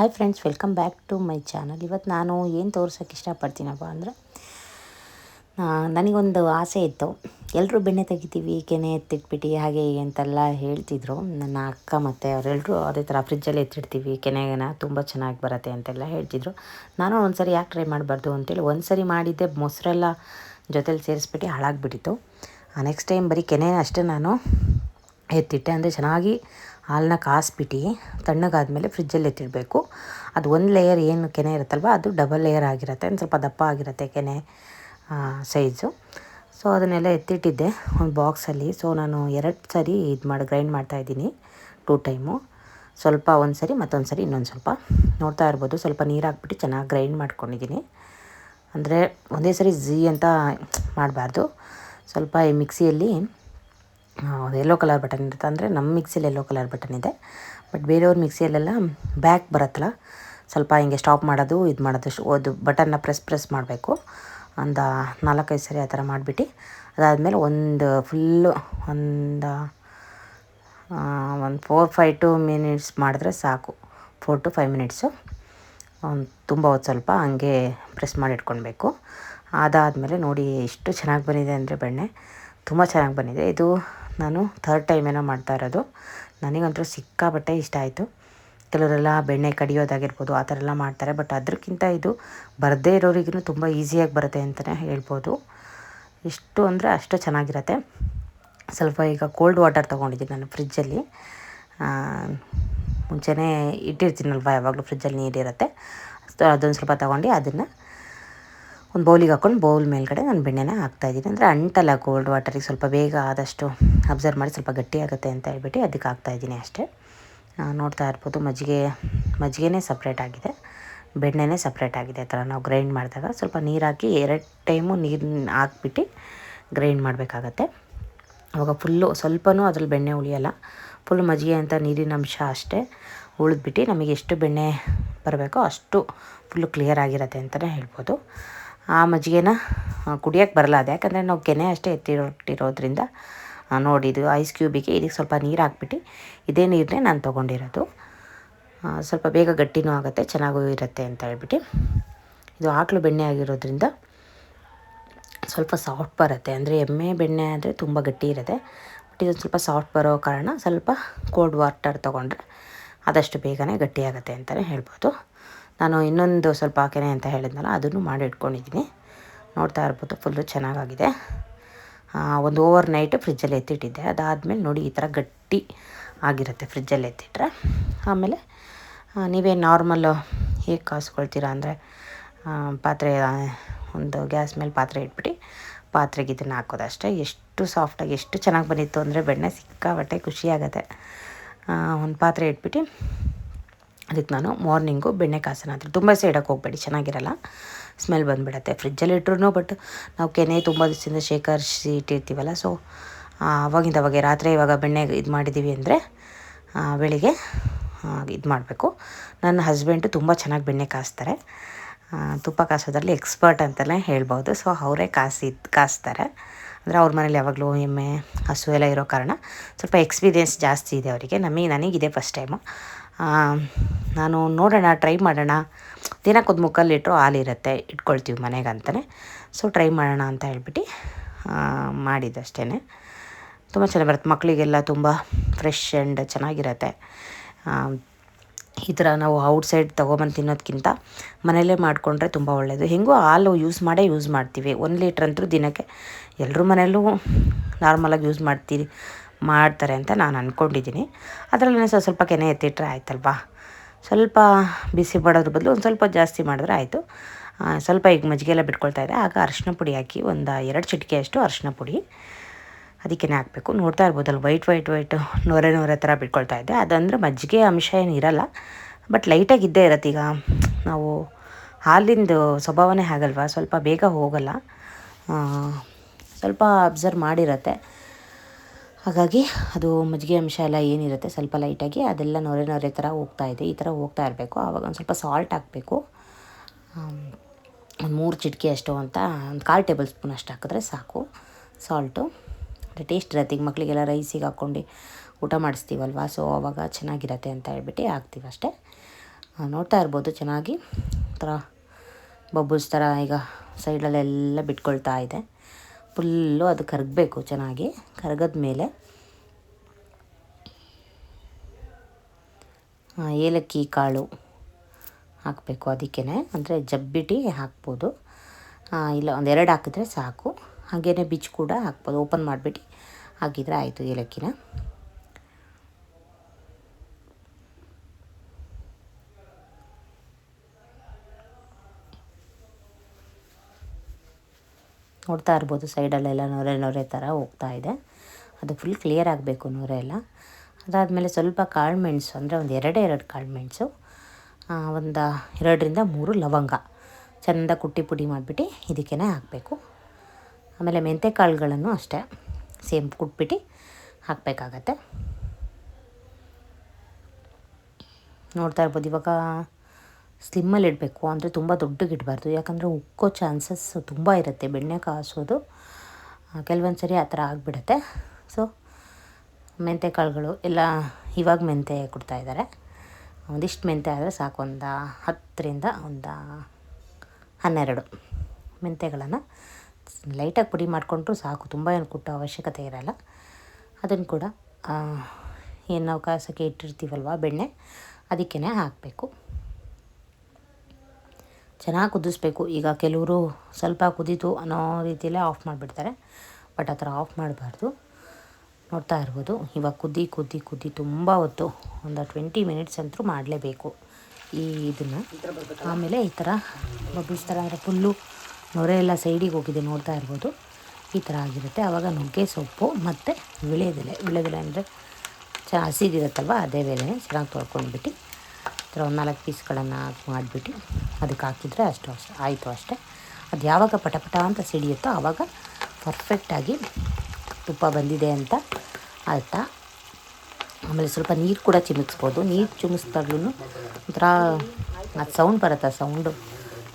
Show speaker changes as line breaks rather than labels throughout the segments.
Hi friends welcome back to my channel ಇವತ್ತು ನಾನು ಏನು ತೋರ್ಸೋಕ್ಕೆ ಇಷ್ಟಪಡ್ತೀನಪ್ಪ ಅಂದರೆ ನನಗೊಂದು ಆಸೆ ಇತ್ತು. ಎಲ್ಲರೂ ಬೆಣ್ಣೆ ತೆಗಿತೀವಿ, ಕೆನೆ ಎತ್ತಿಟ್ಬಿಟ್ಟು ಹಾಗೆ ಅಂತೆಲ್ಲ ಹೇಳ್ತಿದ್ರು. ನನ್ನ ಅಕ್ಕ ಮತ್ತು ಅವರೆಲ್ಲರೂ ಅದೇ ಥರ ಫ್ರಿಜ್ಜಲ್ಲಿ ಎತ್ತಿಡ್ತೀವಿ, ಕೆನೆಗೆನ ತುಂಬ ಚೆನ್ನಾಗಿ ಬರುತ್ತೆ ಅಂತೆಲ್ಲ ಹೇಳ್ತಿದ್ರು. ನಾನು ಒಂದು ಸರಿ ಯಾಕೆ ಟ್ರೈ ಮಾಡಬಾರ್ದು ಅಂತೇಳಿ ಒಂದು ಸರಿ ಮಾಡಿದ್ದೆ, ಮೊಸರೆಲ್ಲ ಜೊತೇಲಿ ಸೇರಿಸ್ಬಿಟ್ಟು ಹಾಳಾಗ್ಬಿಟ್ಟಿತ್ತು. ನೆಕ್ಸ್ಟ್ ಟೈಮ್ ಬರೀ ಕೆನೆ ಅಷ್ಟೇ ನಾನು ಎತ್ತಿಟ್ಟೆ ಅಂದರೆ ಚೆನ್ನಾಗಿ ಹಾಲನ್ನ ಕಾಸ್ಬಿಟ್ಟು ತಣ್ಣಗಾದಮೇಲೆ ಫ್ರಿಜ್ಜಲ್ಲಿ ಎತ್ತಿಡಬೇಕು. ಅದು ಒಂದು ಲೇಯರ್ ಏನು ಕೆನೆ ಇರುತ್ತಲ್ವ, ಅದು ಡಬಲ್ ಲೇಯರ್ ಆಗಿರುತ್ತೆ. ಒಂದು ಸ್ವಲ್ಪ ದಪ್ಪ ಆಗಿರುತ್ತೆ ಕೆನೆ ಸೈಜು ಸೊ ಅದನ್ನೆಲ್ಲ ಎತ್ತಿಟ್ಟಿದ್ದೆ ಒಂದು ಬಾಕ್ಸಲ್ಲಿ ಸೊ ನಾನು ಎರಡು ಸರಿ ಇದು ಮಾಡಿ ಗ್ರೈಂಡ್ ಮಾಡ್ತಾಯಿದ್ದೀನಿ ಟೂ ಟೈಮು ಸ್ವಲ್ಪ ಒಂದು ಸರಿ, ಮತ್ತೊಂದು ಸರಿ ಇನ್ನೊಂದು ಸ್ವಲ್ಪ. ನೋಡ್ತಾ ಇರ್ಬೋದು, ಸ್ವಲ್ಪ ನೀರು ಹಾಕ್ಬಿಟ್ಟು ಚೆನ್ನಾಗಿ ಗ್ರೈಂಡ್ ಮಾಡ್ಕೊಂಡಿದ್ದೀನಿ. ಅಂದರೆ ಒಂದೇ ಸರಿ ಝೀ ಅಂತ ಮಾಡಬಾರ್ದು. ಸ್ವಲ್ಪ ಈ ಮಿಕ್ಸಿಯಲ್ಲಿ ಎಲ್ಲೋ ಕಲರ್ ಬಟನ್ ಇರುತ್ತೆ ಅಂದರೆ ನಮ್ಮ ಮಿಕ್ಸಿಯಲ್ಲಿ ಎಲ್ಲೋ ಕಲರ್ ಬಟನ್ ಇದೆ. ಬಟ್ ಬೇರೆಯವ್ರ ಮಿಕ್ಸಿಯಲ್ಲೆಲ್ಲ ಬ್ಯಾಕ್ ಬರುತ್ತಲ್ಲ, ಸ್ವಲ್ಪ ಹಿಂಗೆ ಸ್ಟಾಪ್ ಮಾಡೋದು, ಇದು ಮಾಡೋದು ಅದು ಬಟನ್ನ ಪ್ರೆಸ್ ಪ್ರೆಸ್ ಮಾಡಬೇಕು. ಒಂದು ನಾಲ್ಕೈದು ಸರಿ ಆ ಥರ ಮಾಡಿಬಿಟ್ಟು, ಅದಾದಮೇಲೆ ಒಂದು ಫುಲ್ಲು ಒಂದು ಒಂದು ಫೋರ್ ಫೈ ಟು ಮಿನಿಟ್ಸ್ ಮಾಡಿದ್ರೆ ಸಾಕು. ಫೋರ್ ಟು ಫೈವ್ ಮಿನಿಟ್ಸು ತುಂಬ ಹೊತ್ತು ಸ್ವಲ್ಪ ಹಂಗೆ ಪ್ರೆಸ್ ಮಾಡಿ ಇಟ್ಕೊಳ್ಬೇಕು. ಅದಾದಮೇಲೆ ನೋಡಿ ಎಷ್ಟು ಚೆನ್ನಾಗಿ ಬಂದಿದೆ ಅಂದರೆ ಬೆಣ್ಣೆ. ತುಂಬ ಚೆನ್ನಾಗಿ ಬಂದಿದೆ. ಇದು ನಾನು ಥರ್ಡ್ ಟೈಮ್ ಏನೋ ಮಾಡ್ತಾ ಇರೋದು. ನನಗಂತೂ ಸಿಕ್ಕಾಬಟ್ಟೆ ಇಷ್ಟ ಆಯಿತು. ಕೆಲವರೆಲ್ಲ ಬೆಣ್ಣೆ ಕಡಿಯೋದಾಗಿರ್ಬೋದು, ಆ ಥರ ಎಲ್ಲ ಮಾಡ್ತಾರೆ. ಬಟ್ ಅದಕ್ಕಿಂತ ಇದು ಬರದೇ ಇರೋರಿಗೂ ತುಂಬ ಈಸಿಯಾಗಿ ಬರುತ್ತೆ ಅಂತಲೇ ಹೇಳ್ಬೋದು. ಇಷ್ಟು ಅಂದರೆ ಅಷ್ಟು ಚೆನ್ನಾಗಿರತ್ತೆ. ಸ್ವಲ್ಪ ಈಗ ಕೋಲ್ಡ್ ವಾಟರ್ ತೊಗೊಂಡಿದ್ದೀನಿ ನಾನು ಫ್ರಿಜ್ಜಲ್ಲಿ ಮುಂಚೆನೇ ಇಟ್ಟಿರ್ತೀನಲ್ವ, ಯಾವಾಗಲೂ ಫ್ರಿಜ್ಜಲ್ಲಿ ನೀರಿರುತ್ತೆ. ಅದೊಂದು ಸ್ವಲ್ಪ ತೊಗೊಂಡು ಅದನ್ನು ಒಂದು ಬೌಲಿಗೆ ಹಾಕ್ಕೊಂಡು ಬೌಲ್ ಮೇಲ್ಗಡೆ ನಾನು ಬೆಣ್ಣೆನ ಹಾಕ್ತಾಯಿದ್ದೀನಿ ಅಂದರೆ ಅಂಟಲ್ಲ ಕೋಲ್ಡ್ ವಾಟರಿಗೆ ಸ್ವಲ್ಪ ಬೇಗ ಆದಷ್ಟು ಅಬ್ಸರ್ವ್ ಮಾಡಿ ಸ್ವಲ್ಪ ಗಟ್ಟಿಯಾಗುತ್ತೆ ಅಂತ ಹೇಳ್ಬಿಟ್ಟು ಅದಕ್ಕೆ ಹಾಕ್ತಾಯಿದ್ದೀನಿ ಅಷ್ಟೇ. ನೋಡ್ತಾ ಇರ್ಬೋದು, ಮಜ್ಜಿಗೆ, ಮಜ್ಜಿಗೆನೇ ಸಪ್ರೇಟ್ ಆಗಿದೆ. ಬೆಣ್ಣೆನೇ ಸಪ್ರೇಟ್ ಆಗಿದೆ ಆ ಥರ ನಾವು ಗ್ರೈಂಡ್ ಮಾಡಿದಾಗ. ಸ್ವಲ್ಪ ನೀರು ಹಾಕಿ ಎರಡು ಟೈಮು ನೀರನ್ನ ಹಾಕ್ಬಿಟ್ಟು ಗ್ರೈಂಡ್ ಮಾಡಬೇಕಾಗತ್ತೆ. ಅವಾಗ ಫುಲ್ಲು ಸ್ವಲ್ಪನೂ ಅದ್ರಲ್ಲಿ ಬೆಣ್ಣೆ ಉಳಿಯಲ್ಲ. ಫುಲ್ ಮಜ್ಜಿಗೆ ಅಂತ ನೀರಿನ ಅಂಶ ಅಷ್ಟೇ ಉಳಿದ್ಬಿಟ್ಟು ನಮಗೆ ಎಷ್ಟು ಬೆಣ್ಣೆ ಬರಬೇಕೋ ಅಷ್ಟು ಫುಲ್ಲು ಕ್ಲಿಯರ್ ಆಗಿರುತ್ತೆ ಅಂತಲೇ ಹೇಳ್ಬೋದು. ಆ ಮಜ್ಜಿಗೆನ ಕುಡಿಯೋಕ್ಕೆ ಬರಲ್ಲ ಅದು. ಯಾಕಂದರೆ ನಾವು ಕೆನೆ ಅಷ್ಟೇ ಎತ್ತಿರೋಟ್ಟಿರೋದ್ರಿಂದ ನೋಡಿ ಇದು ಐಸ್ ಕ್ಯೂಬಿಗೆ ಇದಕ್ಕೆ ಸ್ವಲ್ಪ ನೀರು ಹಾಕ್ಬಿಟ್ಟು ಇದೇ ನೀರನ್ನೇ ನಾನು ತೊಗೊಂಡಿರೋದು. ಸ್ವಲ್ಪ ಬೇಗ ಗಟ್ಟಿನೂ ಆಗುತ್ತೆ, ಚೆನ್ನಾಗೂ ಇರುತ್ತೆ ಅಂತ ಹೇಳ್ಬಿಟ್ಟು ಇದು ಆಕಳು ಬೆಣ್ಣೆ ಆಗಿರೋದ್ರಿಂದ ಸ್ವಲ್ಪ ಸಾಫ್ಟ್ ಬರುತ್ತೆ. ಅಂದರೆ ಎಮ್ಮೆ ಬೆಣ್ಣೆ ಆದರೆ ತುಂಬ ಗಟ್ಟಿ ಇರುತ್ತೆ. ಬಟ್ ಇದೊಂದು ಸ್ವಲ್ಪ ಸಾಫ್ಟ್ ಬರೋ ಕಾರಣ ಸ್ವಲ್ಪ ಕೋಲ್ಡ್ ವಾಟರ್ ತೊಗೊಂಡ್ರೆ ಆದಷ್ಟು ಬೇಗನೆ ಗಟ್ಟಿಯಾಗುತ್ತೆ ಅಂತಲೇ ಹೇಳ್ಬೋದು. ನಾನು ಇನ್ನೊಂದು ಸ್ವಲ್ಪ ಕೆನೆ ಅಂತ ಹೇಳಿದ್ನಲ್ಲ, ಅದನ್ನು ಮಾಡಿ ಇಟ್ಕೊಂಡಿದ್ದೀನಿ. ನೋಡ್ತಾ ಇರ್ಬೋದು ಫುಲ್ಲು ಚೆನ್ನಾಗಾಗಿದೆ. ಒಂದು ಓವರ್ ನೈಟ್ ಫ್ರಿಜ್ಜಲ್ಲಿ ಎತ್ತಿಟ್ಟಿದ್ದೆ. ಅದಾದಮೇಲೆ ನೋಡಿ ಈ ಥರ ಗಟ್ಟಿ ಆಗಿರುತ್ತೆ ಫ್ರಿಜ್ಜಲ್ಲಿ ಎತ್ತಿಟ್ರೆ. ಆಮೇಲೆ ನೀವೇ ನಾರ್ಮಲ್ ಹೇಗೆ ಕಾಸ್ಕೊಳ್ತೀರಾ ಅಂದರೆ ಪಾತ್ರೆ ಒಂದು ಗ್ಯಾಸ್ ಮೇಲೆ ಪಾತ್ರೆ ಇಟ್ಬಿಟ್ಟು ಪಾತ್ರೆಗೆ ಇದನ್ನು ಹಾಕೋದಷ್ಟೇ ಎಷ್ಟು ಸಾಫ್ಟಾಗಿ ಎಷ್ಟು ಚೆನ್ನಾಗಿ ಬಂದಿತ್ತು ಅಂದರೆ ಬೆಣ್ಣೆ ಸಿಕ್ಕಾಬಟ್ಟೆ ಖುಷಿಯಾಗತ್ತೆ. ಒಂದು ಪಾತ್ರೆ ಇಟ್ಬಿಟ್ಟು ಅದಕ್ಕೆ ನಾನು ಮಾರ್ನಿಂಗು ಬೆಣ್ಣೆ ಕಾಸನ ಹತ್ರ ತುಂಬ ಸೈಡಕ್ಕೆ ಹೋಗಬೇಡಿ, ಚೆನ್ನಾಗಿರಲ್ಲ. ಸ್ಮೆಲ್ ಬಂದುಬಿಡತ್ತೆ. ಫ್ರಿಜ್ಜಲ್ಲಿ ಇಟ್ರು ಬಟ್ ನಾವು ಕೆನೆ ತುಂಬ ದಿವಸದಿಂದ ಶೇಖರಿಸಿ ಇಟ್ಟಿರ್ತೀವಲ್ಲ ಸೊ ಅವಾಗಿಂದ ಅವಾಗೆ ರಾತ್ರಿ ಇವಾಗ ಬೆಣ್ಣೆ ಇದು ಮಾಡಿದ್ದೀವಿ ಅಂದರೆ ಬೆಳಿಗ್ಗೆ ಇದು ಮಾಡಬೇಕು. ನನ್ನ ಹಸ್ಬೆಂಡು ತುಂಬ ಚೆನ್ನಾಗಿ ಬೆಣ್ಣೆ ಕಾಸ್ತಾರೆ. ತುಪ್ಪ ಕಾಸೋದ್ರಲ್ಲಿ ಎಕ್ಸ್ಪರ್ಟ್ ಅಂತಲೇ ಹೇಳ್ಬೋದು. ಸೊ, ಅವರೇ ಕಾಸಿ, ಕಾಸ್ತಾರೆ. ಅಂದರೆ ಅವ್ರ ಮನೇಲಿ ಯಾವಾಗಲೂ ಎಮ್ಮೆ, ಹಸು ಎಲ್ಲ ಇರೋ ಕಾರಣ ಸ್ವಲ್ಪ ಎಕ್ಸ್ಪೀರಿಯೆನ್ಸ್ ಜಾಸ್ತಿ ಇದೆ ಅವರಿಗೆ. ನಮಗೆ, ನನಗಿದೆ ಫಸ್ಟ್ ಟೈಮು. ನಾನು ನೋಡೋಣ ಟ್ರೈ ಮಾಡೋಣ. ದಿನಕ್ಕೊಂದು ಮುಕ್ಕಾಲು ಲೀಟ್ರು ಹಾಲಿರುತ್ತೆ, ಇಟ್ಕೊಳ್ತೀವಿ ಮನೆಗೆ ಅಂತಲೇ ಸೊ ಟ್ರೈ ಮಾಡೋಣ ಅಂತ ಹೇಳ್ಬಿಟ್ಟು ಮಾಡಿದ್ದಷ್ಟೇ ತುಂಬ ಚೆನ್ನಾಗಿ ಬರುತ್ತೆ. ಮಕ್ಕಳಿಗೆಲ್ಲ ತುಂಬ ಫ್ರೆಶ್ ಆ್ಯಂಡ್ ಚೆನ್ನಾಗಿರುತ್ತೆ. ಈ ಥರ ನಾವು ಔಟ್ಸೈಡ್ ತೊಗೊಬಂದು ತಿನ್ನೋದಕ್ಕಿಂತ ಮನೆಯಲ್ಲೇ ಮಾಡಿಕೊಂಡ್ರೆ ತುಂಬ ಒಳ್ಳೆಯದು ಹೆಂಗೂ ಹಾಲು ಯೂಸ್ ಮಾಡೇ ಯೂಸ್ ಮಾಡ್ತೀವಿ. ಒಂದು ಲೀಟ್ರ್ ಅಂತೂ ದಿನಕ್ಕೆ ಎಲ್ಲರೂ ಮನೆಯಲ್ಲೂ ನಾರ್ಮಲಾಗಿ ಯೂಸ್ ಮಾಡ್ತೀರಿ. ಮಾಡ್ತಾರೆ ಅಂತ ನಾನು ಅಂದ್ಕೊಂಡಿದ್ದೀನಿ ಅದರಲ್ಲೇ ಸ್ವಲ್ಪ ಸ್ವಲ್ಪ ಕೆನೆ ಎತ್ತಿಟ್ರೆ ಆಯ್ತಲ್ವಾ? ಸ್ವಲ್ಪ ಬಿಸಿ ಮಾಡೋದ್ರ ಬದಲು ಒಂದು ಸ್ವಲ್ಪ ಜಾಸ್ತಿ ಮಾಡಿದ್ರೆ ಆಯಿತು. ಸ್ವಲ್ಪ ಈಗ ಮಜ್ಜಿಗೆ ಎಲ್ಲ ಬಿಟ್ಕೊಳ್ತಾ ಇದೆ ಆಗ ಅರಿಶಿನ ಪುಡಿ ಹಾಕಿ ಒಂದು ಎರಡು ಚಿಟಿಕೆ ಅಷ್ಟು ಅರಿಶಿನ ಪುಡಿ ಅದಕ್ಕೇನೆ ಹಾಕಬೇಕು. ನೋಡ್ತಾ ಇರ್ಬೋದಲ್ಲ ವೈಟ್ ವೈಟ್ ವೈಟ್, ನೊರೆ ನೊರೆ ಥರ ಬಿಟ್ಕೊಳ್ತಾ ಇದೆ ಅದಂದರೆ ಮಜ್ಜಿಗೆ ಅಂಶ ಏನು ಇರಲ್ಲ. ಬಟ್ ಲೈಟಾಗಿ ಇದ್ದೇ ಇರತ್ತೆ ಈಗ. ನಾವು ಹಾಲಿಂದು ಸ್ವಭಾವನೇ ಆಗಲ್ವಾ ಸ್ವಲ್ಪ ಬೇಗ ಹೋಗಲ್ಲ. ಸ್ವಲ್ಪ ಅಬ್ಸರ್ವ್ ಮಾಡಿರತ್ತೆ. ಹಾಗಾಗಿ ಅದು ಮಜ್ಜಿಗೆ ಅಂಶ ಎಲ್ಲ ಏನಿರುತ್ತೆ ಸ್ವಲ್ಪ ಲೈಟಾಗಿ ಅದೆಲ್ಲ ನೊರೆ ನೊರೆ ಥರ ಹೋಗ್ತಾ ಇದೆ, ಈ ಥರ ಹೋಗ್ತಾ ಇರಬೇಕು. ಆವಾಗ ಒಂದು ಸ್ವಲ್ಪ ಸಾಲ್ಟ್ ಹಾಕಬೇಕು. ಒಂದು ಮೂರು ಚಿಟಿಕೆ ಅಷ್ಟು ಅಂತ, ಒಂದು ಕಾಲು ಟೇಬಲ್ ಸ್ಪೂನ್ ಅಷ್ಟು ಹಾಕಿದ್ರೆ ಸಾಕು. ಸಾಲ್ಟು ಟೇಸ್ಟ್ ಇರುತ್ತೆ. ಈಗ ಮಕ್ಕಳಿಗೆಲ್ಲ ರೈಸಿಗೆ ಹಾಕ್ಕೊಂಡು ಊಟ ಮಾಡಿಸ್ತೀವಲ್ವ? ಸೊ ಆವಾಗ ಚೆನ್ನಾಗಿರತ್ತೆ ಅಂತ ಹೇಳ್ಬಿಟ್ಟು ಹಾಕ್ತೀವಿ ಅಷ್ಟೇ. ನೋಡ್ತಾ ಇರ್ಬೋದು ಚೆನ್ನಾಗಿ. ಒಂಥರ ಬಬಲ್ಸ್ ಥರ ಈಗ ಸೈಡಲ್ಲೆಲ್ಲ ಬಿಟ್ಕೊಳ್ತಾ ಇದೆ. ಫುಲ್ಲು ಅದು ಕರಗಬೇಕು ಚೆನ್ನಾಗಿ, ಕರಗದ ಮೇಲೆ. ಏಲಕ್ಕಿ ಕಾಳು ಹಾಕಬೇಕು ಅದಕ್ಕೇ ಅಂದರೆ ಜಬ್ಬಿಟ್ಟು ಹಾಕ್ಬೋದು. ಇಲ್ಲ ಒಂದೆರಡು ಹಾಕಿದ್ರೆ ಸಾಕು. ಹಾಗೆಯೇ ಬಿಚ್ಚು ಕೂಡ ಹಾಕ್ಬೋದು. ಓಪನ್ ಮಾಡಿಬಿಟ್ಟು ಹಾಕಿದರೆ ಆಯಿತು ಏಲಕ್ಕಿನ. ನೋಡ್ತಾ ಇರ್ಬೋದು ಸೈಡಲ್ಲೆಲ್ಲ ನೊರೆ ನೊರೆ ಥರ ಹೋಗ್ತಾ ಇದೆ. ಅದು ಫುಲ್ ಕ್ಲಿಯರ್ ಆಗಬೇಕು ನೊರೆ ಎಲ್ಲ. ಅದಾದಮೇಲೆ ಸ್ವಲ್ಪ ಕಾಳು ಮೆಣಸು ಅಂದರೆ ಒಂದು ಎರಡೇ ಎರಡು ಕಾಳು ಮೆಣಸು ಒಂದು ಎರಡರಿಂದ ಮೂರು ಲವಂಗ. ಚೆಂದ ಕುಟ್ಟಿ ಪುಡಿ ಮಾಡಿಬಿಟ್ಟು ಇದಕ್ಕೇ ಹಾಕಬೇಕು. ಆಮೇಲೆ ಮೆಂತೆ ಕಾಳುಗಳನ್ನು ಅಷ್ಟೇ ಸೇಮ್ ಕುಟ್ಬಿಟ್ಟು ಹಾಕಬೇಕಾಗತ್ತೆ. ನೋಡ್ತಾ ಇರ್ಬೋದು ಇವಾಗ ಸ್ಲಿಮ್ಮಲ್ಲಿ ಇಡಬೇಕು ಅಂದರೆ ತುಂಬ ದೊಡ್ಡಗಿಡಬಾರ್ದು ಯಾಕಂದರೆ ಉಕ್ಕೋ ಚಾನ್ಸಸ್ ತುಂಬ ಇರುತ್ತೆ. ಬೆಣ್ಣೆ ಕಾಯಿಸೋದು ಕೆಲವೊಂದು ಸರಿ ಆ ಥರ ಆಗಿಬಿಡುತ್ತೆ. ಸೊ ಮೆಂತೆ ಕಾಳುಗಳು ಎಲ್ಲ ಇವಾಗ ಮೆಂತೆ ಕೊಡ್ತಾಯಿದ್ದಾರೆ ಒಂದಿಷ್ಟು ಮೆಂತೆ ಆದರೆ ಸಾಕು, ಒಂದು ಹತ್ತರಿಂದ ಒಂದು ಹನ್ನೆರಡು ಮೆಂತೆಗಳನ್ನು. ಲೈಟಾಗಿ ಪುಡಿ ಮಾಡಿಕೊಂಡ್ರು ಸಾಕು, ತುಂಬ ಏನು ಕುಟ್ಟೋ ಅವಶ್ಯಕತೆ ಇರಲ್ಲ. ಅದನ್ನು ಕೂಡ ಏನು ನಾವು ಕಾಸಕ್ಕೆ ಇಟ್ಟಿರ್ತೀವಲ್ವ ಬೆಣ್ಣೆ ಅದಕ್ಕೇ ಹಾಕಬೇಕು. ಚೆನ್ನಾಗಿ ಕುದಿಸ್ಬೇಕು. ಈಗ ಕೆಲವರು ಸ್ವಲ್ಪ ಕುದೀತು ಅನ್ನೋ ರೀತಿಯಲ್ಲೇ ಆಫ್ ಮಾಡಿಬಿಡ್ತಾರೆ. ಬಟ್ ಆ ಥರ ಆಫ್ ಮಾಡಬಾರ್ದು. ನೋಡ್ತಾ ಇರ್ಬೋದು. ಇವಾಗ ಕುದ್ದಿ ಕುದ್ದಿ ಕುದಿ ತುಂಬ ಹೊತ್ತು ಒಂದು ಟ್ವೆಂಟಿ ಮಿನಿಟ್ಸ್ ಅಂತೂ ಮಾಡಲೇಬೇಕು. ಈ ಇದನ್ನು. ಆಮೇಲೆ ಈ ಥರ ಬಬಲ್ಸ್ ಥರ ಅಂದರೆ ಫುಲ್ಲು ನೊರೆ ಎಲ್ಲ ಸೈಡಿಗೆ ಹೋಗಿದೆ ನೋಡ್ತಾ ಇರ್ಬೋದು. ಈ ಥರ ಆಗಿರುತ್ತೆ. ಆವಾಗ ನುಗ್ಗೆ ಸೊಪ್ಪು ಮತ್ತು ವಿಳೆದೆಲೆ. ವಿಳೆದೆಲೆ ಅಂದರೆ ಚ ಹಸಿದಿರುತ್ತಲ್ವ, ಅದೇ ಬೆಲೆನೇ ಚೆನ್ನಾಗಿ ತೊಳ್ಕೊಂಡ್ಬಿಟ್ಟು ಈ ಥರ ಒಂದು ನಾಲ್ಕು ಪೀಸ್ಗಳನ್ನು ಮಾಡಿಬಿಟ್ಟು ಅದಕ್ಕೆ ಹಾಕಿದರೆ ಅಷ್ಟು ಅಷ್ಟೆ, ಆಯಿತು ಅಷ್ಟೇ. ಅದು ಯಾವಾಗ ಪಟಪಟ ಅಂತ ಸಿಡಿಯುತ್ತೋ ಆವಾಗ ಪರ್ಫೆಕ್ಟಾಗಿ ತುಪ್ಪ ಬಂದಿದೆ ಅಂತ ಅರ್ಥ. ಆಮೇಲೆ ಸ್ವಲ್ಪ ನೀರು ಕೂಡ ಚಿಮುಕ್ಸ್ಬೋದು. ನೀರು ಚಿಮಿಸ್ದಾಗ್ಲೂ ಒಂಥರ ಅದು ಸೌಂಡ್ ಬರುತ್ತೆ ಸೌಂಡು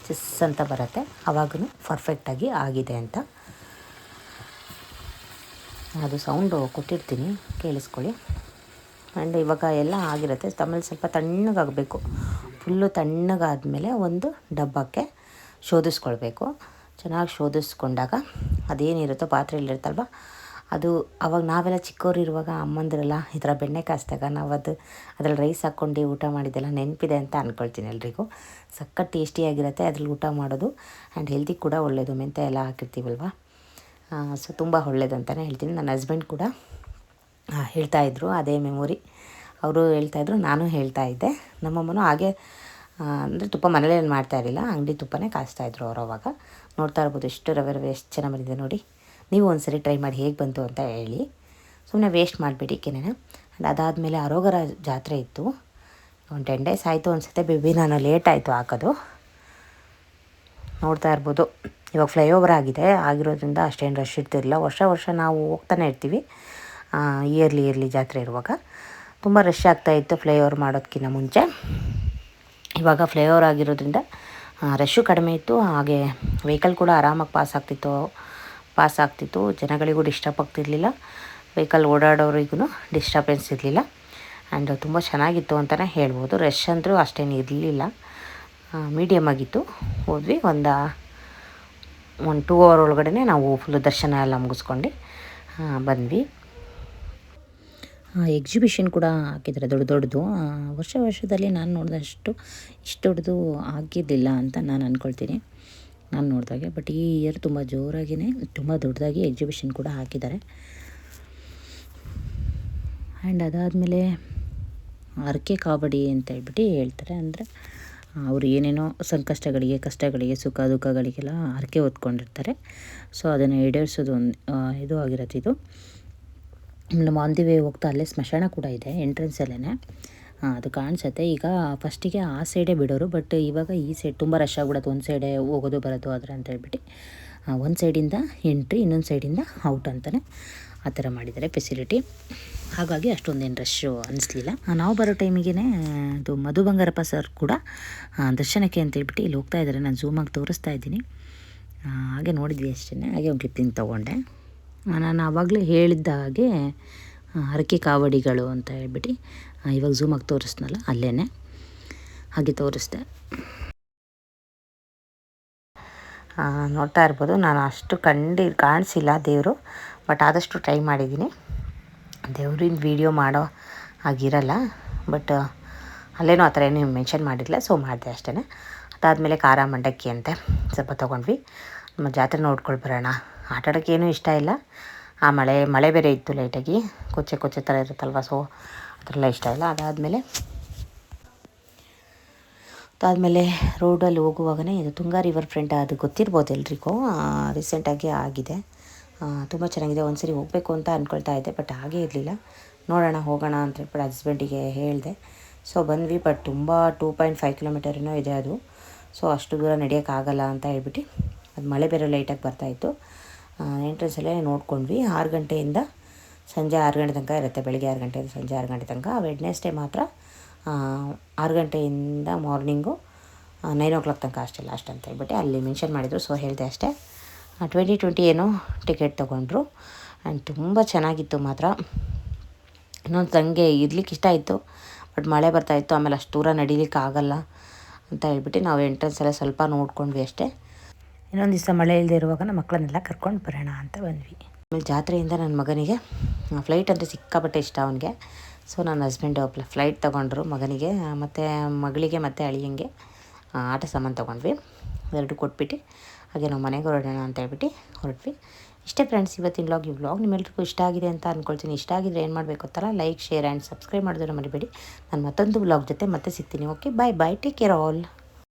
ಚಿಸ್ ಅಂತ ಬರುತ್ತೆ. ಆವಾಗೂ ಪರ್ಫೆಕ್ಟಾಗಿ ಆಗಿದೆ ಅಂತ. ಅದು ಸೌಂಡು ಕೊಟ್ಟಿರ್ತೀನಿ, ಕೇಳಿಸ್ಕೊಳ್ಳಿ. ಆ್ಯಂಡ್ ಇವಾಗ ಎಲ್ಲ ಆಗಿರುತ್ತೆ. ಆಮೇಲೆ ಸ್ವಲ್ಪ ತಣ್ಣಗಾಗಬೇಕು. ಫುಲ್ಲು ತಣ್ಣಗಾದ್ಮೇಲೆ ಒಂದು ಡಬ್ಬಕ್ಕೆ ಶೋಧಿಸ್ಕೊಳ್ಬೇಕು. ಚೆನ್ನಾಗಿ ಶೋಧಿಸ್ಕೊಂಡಾಗ ಅದೇನಿರುತ್ತೋ ಪಾತ್ರೆಯಲ್ಲಿರುತ್ತಲ್ವ ಅದು ಅವಾಗ ನಾವೆಲ್ಲ ಚಿಕ್ಕವ್ರು ಇರುವಾಗ ಅಮ್ಮಂದಿರೆಲ್ಲ ಈ ಥರ ಬೆಣ್ಣೆ ಕಾಸ್ದಾಗ ನಾವು ಅದು ಅದ್ರಲ್ಲಿ ರೈಸ್ ಹಾಕ್ಕೊಂಡು ಊಟ ಮಾಡಿದ್ದೆಲ್ಲ ನೆನಪಿದೆ ಅಂತ ಅಂದ್ಕೊಳ್ತೀನಿ ಎಲ್ರಿಗೂ. ಸಖತ್ ಟೇಸ್ಟಿಯಾಗಿರುತ್ತೆ ಅದ್ರಲ್ಲಿ ಊಟ ಮಾಡೋದು. ಆ್ಯಂಡ್ ಹೆಲ್ತಿಗೆ ಕೂಡ ಒಳ್ಳೆಯದು ಮೆಂತೆ ಎಲ್ಲ ಹಾಕಿರ್ತೀವಲ್ವಾ? ಸೊ, ತುಂಬ ಒಳ್ಳೇದು ಅಂತಲೇ ಹೇಳ್ತೀನಿ. ನನ್ನ ಹಸ್ಬೆಂಡ್ ಕೂಡ ಹೇಳ್ತಾಯಿದ್ರು ಅದೇ ಮೆಮೊರಿ. ಅವರು ಹೇಳ್ತಾಯಿದ್ರು ನಾನು ಹೇಳ್ತಾ ಇದ್ದೆ. ನಮ್ಮಮ್ಮನೂ ಹಾಗೆ ಅಂದರೆ ತುಪ್ಪ ಮನೇಲಿ ಏನು ಮಾಡ್ತಾ ಇರಲಿಲ್ಲ. ಅಂಗಡಿ ತುಪ್ಪನೇ ಕಾಯಿಸ್ತಾಯಿದ್ರು ಅವರು ಅವಾಗ. ನೋಡ್ತಾ ಇರ್ಬೋದು ಎಷ್ಟು ರವೆ ರವೆ, ಎಷ್ಟು ಚೆನ್ನಾಗಿ ಬಂದಿದೆ ನೋಡಿ. ನೀವು ಒಂದ್ಸರಿ ಟ್ರೈ ಮಾಡಿ ಹೇಗೆ ಬಂತು ಅಂತ ಹೇಳಿ. ಸುಮ್ಮನೆ ವೇಸ್ಟ್ ಮಾಡಿಬಿಡಿ ಕೆನೆನ. ಆ್ಯಂಡ್ ಅದಾದಮೇಲೆ ಅರೋಗರ ಜಾತ್ರೆ ಇತ್ತು. ಒಂದು ಟೆನ್ ಡೇಸ್ ಆಯಿತು ಅನಿಸುತ್ತೆ. ಬೇಬಿ, ನಾನು ಲೇಟ್ ಆಯಿತು ಹಾಕೋದು. ನೋಡ್ತಾ ಇರ್ಬೋದು. ಇವಾಗ ಫ್ಲೈಓವರ್ ಆಗಿದೆ. ಆಗಿರೋದ್ರಿಂದ ಅಷ್ಟೇನು ರಶ್ ಇರ್ತಿರಲಿಲ್ಲ. ವರ್ಷ ವರ್ಷ ನಾವು ಹೋಗ್ತಾನೆ ಇರ್ತೀವಿ. ಇಯರ್ಲಿ ಇಯರ್ಲಿ ಜಾತ್ರೆ ಇರುವಾಗ. ತುಂಬ ರಶ್ ಆಗ್ತಾಯಿತ್ತು ಫ್ಲೈಓವರ್ ಮಾಡೋದಕ್ಕಿಂತ ಮುಂಚೆ. ಇವಾಗ ಫ್ಲೈಓವರ್ ಆಗಿರೋದ್ರಿಂದ ರಶ್ಶು ಕಡಿಮೆ ಇತ್ತು. ಹಾಗೆ ವೆಹಿಕಲ್ ಕೂಡ ಆರಾಮಾಗಿ ಪಾಸ್ ಆಗ್ತಿತ್ತು ಪಾಸ್ ಆಗ್ತಿತ್ತು. ಜನಗಳಿಗೂ ಡಿಸ್ಟರ್ಬ್ ಆಗ್ತಿರ್ಲಿಲ್ಲ. ವೆಹಿಕಲ್ ಓಡಾಡೋರಿಗೂ ಡಿಸ್ಟರ್ಬೆನ್ಸ್ ಇರಲಿಲ್ಲ. ಆ್ಯಂಡ್ ತುಂಬ ಚೆನ್ನಾಗಿತ್ತು ಅಂತಲೇ ಹೇಳ್ಬೋದು. ರಶ್ ಅಂದರೂ ಅಷ್ಟೇನು ಇರಲಿಲ್ಲ. ಮೀಡಿಯಮ್ ಆಗಿತ್ತು. ಹೋದ್ವಿ. ಒಂದು ಒಂದು ಟೂ ಅವರ್ ಒಳಗಡೆ ನಾವು ಫುಲ್ ದರ್ಶನ ಎಲ್ಲ ಮುಗಿಸ್ಕೊಂಡು ಬಂದ್ವಿ. ಎಕ್ಸಿಬಿಷನ್ ಕೂಡ ಹಾಕಿದ್ದಾರೆ, ದೊಡ್ಡ ದೊಡ್ಡದು. ವರ್ಷ ವರ್ಷದಲ್ಲಿ ನಾನು ನೋಡಿದಷ್ಟು ಇಷ್ಟು ದೊಡ್ಡದು ಆಗಿದ್ದಿಲ್ಲ ಅಂತ ನಾನು ಅಂದ್ಕೊಳ್ತೀನಿ ನಾನು ನೋಡಿದಾಗೆ ಬಟ್ ಈ ಇಯರ್ ತುಂಬ ಜೋರಾಗಿಯೇ ತುಂಬ ದೊಡ್ಡದಾಗಿ ಎಕ್ಸಿಬಿಷನ್ ಕೂಡ ಹಾಕಿದ್ದಾರೆ. ಆ್ಯಂಡ್ ಅದಾದಮೇಲೆ ಅರಕೆ ಕಾಬಡಿ ಅಂತ ಹೇಳ್ಬಿಟ್ಟು ಹೇಳ್ತಾರೆ. ಅಂದರೆ ಅವರು ಏನೇನೋ ಸಂಕಷ್ಟಗಳಿಗೆ, ಕಷ್ಟಗಳಿಗೆ, ಸುಖ ದುಃಖಗಳಿಗೆಲ್ಲ ಹರಕೆ ಹೊತ್ಕೊಂಡಿರ್ತಾರೆ. ಸೊ ಅದನ್ನು ಈಡೇರಿಸೋದು ಒಂದು ಇದು ಆಗಿರತ್ತೆ ಇದು. ನಮ್ಮ ಆನ್ ವೇ ಹೋಗ್ತಾ ಅಲ್ಲೇ ಸ್ಮಶಾನ ಕೂಡ ಇದೆ ಎಂಟ್ರೆನ್ಸ್ ಎಂಟ್ರೆನ್ಸಲ್ಲೇ ಅದು ಕಾಣಿಸುತ್ತೆ. ಈಗ ಫಸ್ಟಿಗೆ ಆ ಸೈಡೇ ಬಿಡೋರು ಬಟ್ ಇವಾಗ ಈ ಸೈಡ್ ತುಂಬ ರಶ್ ಆಗ್ಬಿಡತ್ತೆ. ಒಂದು ಸೈಡೇ ಹೋಗೋದು, ಬರೋದು, ಆದರೆ ಅಂತ ಹೇಳ್ಬಿಟ್ಟು. ಒಂದು ಸೈಡಿಂದ ಎಂಟ್ರಿ ಇನ್ನೊಂದು ಸೈಡಿಂದ ಔಟ್ ಅಂತಲೇ ಆ ಥರ ಮಾಡಿದ್ದಾರೆ ಫೆಸಿಲಿಟಿ ಹಾಗಾಗಿ ಅಷ್ಟೊಂದೇನು ರಶ್ಶು ಅನ್ನಿಸ್ಲಿಲ್ಲ ನಾವು ಬರೋ ಟೈಮಿಗೆ ಅದು ಮಧು ಬಂಗಾರಪ್ಪ ಸರ್ ಕೂಡ ದರ್ಶನಕ್ಕೆ ಅಂತ ಹೇಳ್ಬಿಟ್ಟು ಇಲ್ಲಿ ಹೋಗ್ತಾ ಇದ್ದಾರೆ ನಾನು ಝೂಮಾಗಿ ತೋರಿಸ್ತಾ ಇದ್ದೀನಿ. ಹಾಗೆ ನೋಡಿದ್ವಿ ಅಷ್ಟೇ ಹಾಗೆ ಒಂದು ಕ್ಲಿಪ್ಪಿಂಗ್ ತೊಗೊಂಡೆ. ನಾನು ಆವಾಗಲೇ ಹೇಳಿದ್ದ ಹಾಗೆ ಹರಕೆ ಕಾವಡಿಗಳು ಅಂತ ಹೇಳ್ಬಿಟ್ಟು ಇವಾಗ ಝೂಮಾಗಿ ತೋರಿಸ್ನಲ್ಲ ಅಲ್ಲೇ ಹಾಗೆ ತೋರಿಸ್ದೆ. ನೋಡ್ತಾ ಇರ್ಬೋದು, ನಾನು ಅಷ್ಟು ಕಂಡು, ಕಾಣಿಸಿಲ್ಲ ದೇವರು, ಬಟ್ ಆದಷ್ಟು ಟ್ರೈ ಮಾಡಿದ್ದೀನಿ. ದೇವ್ರಿನ ವೀಡಿಯೋ ಮಾಡೋ ಆಗಿರಲ್ಲ ಬಟ್ ಅಲ್ಲೇನೋ ಆ ಥರ ಏನು ಮೆನ್ಷನ್ ಮಾಡಿರಲಿಲ್ಲ ಸೊ ಮಾಡಿದೆ ಅಷ್ಟೇ ಅದಾದಮೇಲೆ ಖಾರ ಮಂಡಕ್ಕಿ ಅಂತೆ, ಸ್ವಲ್ಪ ತೊಗೊಂಡ್ವಿ. ಜಾತ್ರೆ ನೋಡ್ಕೊಂಡು ಬರೋಣ. ಆಟ ಆಡೋಕ್ಕೇನು ಇಷ್ಟ ಇಲ್ಲ. ಆ ಮಳೆ ಮಳೆ ಬೇರೆ ಇತ್ತು ಲೈಟಾಗಿ ಕೊಚ್ಚೆ ಕೊಚ್ಚೆ ಥರ ಇರುತ್ತಲ್ವ ಸೊ ಆ ಇಷ್ಟ ಇಲ್ಲ. ಅದಾದಮೇಲೆ ಅದಾದಮೇಲೆ ರೋಡಲ್ಲಿ ಹೋಗುವಾಗನೇ ಇದು ತುಂಗಾ ರಿವರ್ ಫ್ರಂಟ್ ಅದು ಗೊತ್ತಿರ್ಬೋದು ಎಲ್ರಿಗೂ. ರೀಸೆಂಟಾಗಿ ಆಗಿದೆ. ತುಂಬ ಚೆನ್ನಾಗಿದೆ. ಒಂದು ಸರಿ ಹೋಗಬೇಕು ಅಂತ ಅಂದ್ಕೊಳ್ತಾ ಇದ್ದೆ ಬಟ್ ಹಾಗೇ ಇರಲಿಲ್ಲ. ನೋಡೋಣ, ಹೋಗೋಣ ಅಂತ ಹೇಳ್ಬಿಟ್ಟು ಹಸ್ಬೆಂಡಿಗೆ ಹೇಳಿದೆ. ಸೊ ಬಂದ್ವಿ ಬಟ್ ತುಂಬ ಟೂ ಪಾಯಿಂಟ್ ಫೈವ್ ಕಿಲೋಮೀಟರ್ ಏನೋ ಇದೆ ಅದು. ಸೊ ಅಷ್ಟು ದೂರ ನಡೆಯೋಕ್ಕಾಗಲ್ಲ ಅಂತ ಹೇಳ್ಬಿಟ್ಟು ಅದು ಮಳೆ ಬೇರೆ ಲೈಟಾಗಿ ಬರ್ತಾಯಿತ್ತು ಎಂಟ್ರೆನ್ಸಲ್ಲೇ ನೋಡ್ಕೊಂಡ್ವಿ. ಆರು ಗಂಟೆಯಿಂದ ಸಂಜೆ ಆರು ಗಂಟೆ ತನಕ ಇರುತ್ತೆ. ಬೆಳಗ್ಗೆ ಆರು ಗಂಟೆಯಿಂದ ಸಂಜೆ ಆರು ಗಂಟೆ ತನಕ. ವೆಡ್ನೆಸ್ಡೇ ಮಾತ್ರ ಆ, ಆರು ಗಂಟೆಯಿಂದ ಮಾರ್ನಿಂಗು ನೈನ್ ಓ ಕ್ಲಾಕ್ ತನಕ ಅಷ್ಟೇ ಲಾಸ್ಟ್ ಅಂತ ಹೇಳ್ಬಿಟ್ಟು ಅಲ್ಲಿ ಮೆನ್ಷನ್ ಮಾಡಿದರು. ಸೊ ಹೇಳಿದೆ ಅಷ್ಟೇ. ಟ್ವೆಂಟಿ ಟ್ವೆಂಟಿ ಏನೋ ಟಿಕೆಟ್ ತೊಗೊಂಡ್ರು. ಆ್ಯಂಡ್ ತುಂಬ ಚೆನ್ನಾಗಿತ್ತು ಮಾತ್ರ. ಇನ್ನೊಂದು ತಂಗೆ ಇರ್ಲಿಕ್ಕೆ ಇಷ್ಟ ಇತ್ತು ಬಟ್ ಮಳೆ ಬರ್ತಾಯಿತ್ತು ಆಮೇಲೆ ಅಷ್ಟು ದೂರ ನಡೀಲಿಕ್ಕೆ ಆಗಲ್ಲ ಅಂತ ಹೇಳ್ಬಿಟ್ಟು ನಾವು ಎಂಟ್ರೆನ್ಸ್ ಎಲ್ಲ ಸ್ವಲ್ಪ ನೋಡ್ಕೊಂಡ್ವಿ ಅಷ್ಟೇ. ಇನ್ನೊಂದು ದಿವಸ ಮಳೆ ಇಲ್ಲದೆ ಇರುವಾಗ ನಮ್ಮ ಮಕ್ಕಳನ್ನೆಲ್ಲ ಕರ್ಕೊಂಡು ಬರೋಣ ಅಂತ ಬಂದ್ವಿ. ಆಮೇಲೆ ಜಾತ್ರೆಯಿಂದ ನನ್ನ ಮಗನಿಗೆ ಫ್ಲೈಟ್ ಅಂದರೆ ಸಿಕ್ಕಾಪಟ್ಟೆ ಇಷ್ಟ ಅವನಿಗೆ. ಸೊ ನನ್ನ ಹಸ್ಬೆಂಡ್ ಫ್ಲೈಟ್ ತೊಗೊಂಡ್ರು ಮಗನಿಗೆ ಮತ್ತು ಮಗಳಿಗೆ ಮತ್ತು ಅಳಿಯಂಗೆ ಆಟ ಸಾಮಾನು ತೊಗೊಂಡ್ವಿ. ಎರಡು ಕೊಟ್ಬಿಟ್ಟು, ಹಾಗೆ ನಾವು ಮನೆಗೆ ಹೊರಡೋಣ ಅಂತ ಹೇಳ್ಬಿಟ್ಟು ಹೊರಟ್ವಿ. ಇಷ್ಟೇ ಫ್ರೆಂಡ್ಸ್ ಇವತ್ತಿನ ವ್ಲಾಗ್ ಈ ವ್ಲಾಗ್ ನಿಮ್ಮೆಲ್ರಿಗೂ ಇಷ್ಟ ಆಗಿದೆ ಅಂತ ಅಂದ್ಕೊಳ್ತೀನಿ ಇಷ್ಟ ಆಗಿದ್ರೆ ಏನು ಮಾಡಬೇಕು ಗೊತ್ತಲ್ಲ? ಲೈಕ್ ಶೇರ್ ಆ್ಯಂಡ್ ಸಬ್ಸ್ಕ್ರೈಬ್ ಮಾಡೋದನ್ನು ಮರಿಬೇಡಿ. ನಾನು ಮತ್ತೊಂದು ವ್ಲಾಗ್ ಜೊತೆ ಮತ್ತೆ ಸಿಗ್ತೀನಿ. Okay bye bye take care all